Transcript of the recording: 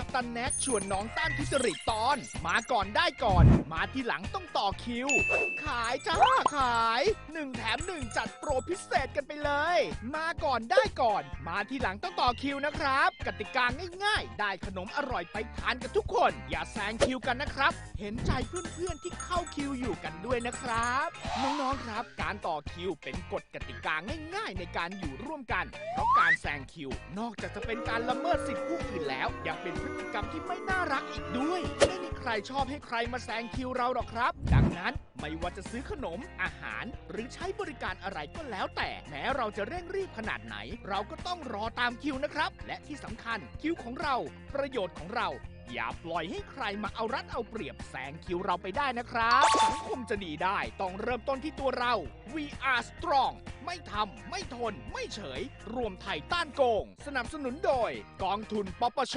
กับตันแน็กชวนน้องต้านทุจริตตอน มาก่อนได้ก่อน มาที่หลังต้องต่อคิว ขายจ้าขายหนึ่งแถมหนึ่งจัดโปรพิเศษกันไปเลย มาก่อนได้ก่อน มาที่หลังต้องต่อคิวนะครับ กติกาง่ายๆ ได้ขนมอร่อยไปทานกันทุกคน อย่าแซงคิวกันนะครับ เห็นใจเพื่อนๆที่เข้าคิวอยู่กันด้วยนะครับ น้องๆครับ การต่อคิวเป็นกฎกติกาง่ายๆ ในการอยู่ร่วมกัน เพราะการแซงคิว นอกจากจะเป็นการละเมิดสิทธิผู้อื่นแล้วยังเป็นพกรรมที่ไม่น่ารักอีกด้วย ไม่มีใครชอบให้ใครมาแซงคิวเราหรอกครับ ดังนั้นไม่ว่าจะซื้อขนม อาหาร หรือใช้บริการอะไรก็แล้วแต่ แม้เราจะเร่งรีบขนาดไหน เราก็ต้องรอตามคิวนะครับ และที่สำคัญคิวของเรา ประโยชน์ของเราอย่าปล่อยให้ใครมาเอารัดเอาเปรียบแซงคิวเราไปได้นะครับ สังคมจะดีได้ต้องเริ่มต้นที่ตัวเรา We are strong ไม่ทำ ไม่ทน ไม่เฉย รวมไทยต้านโกง สนับสนุนโดย กองทุนปปช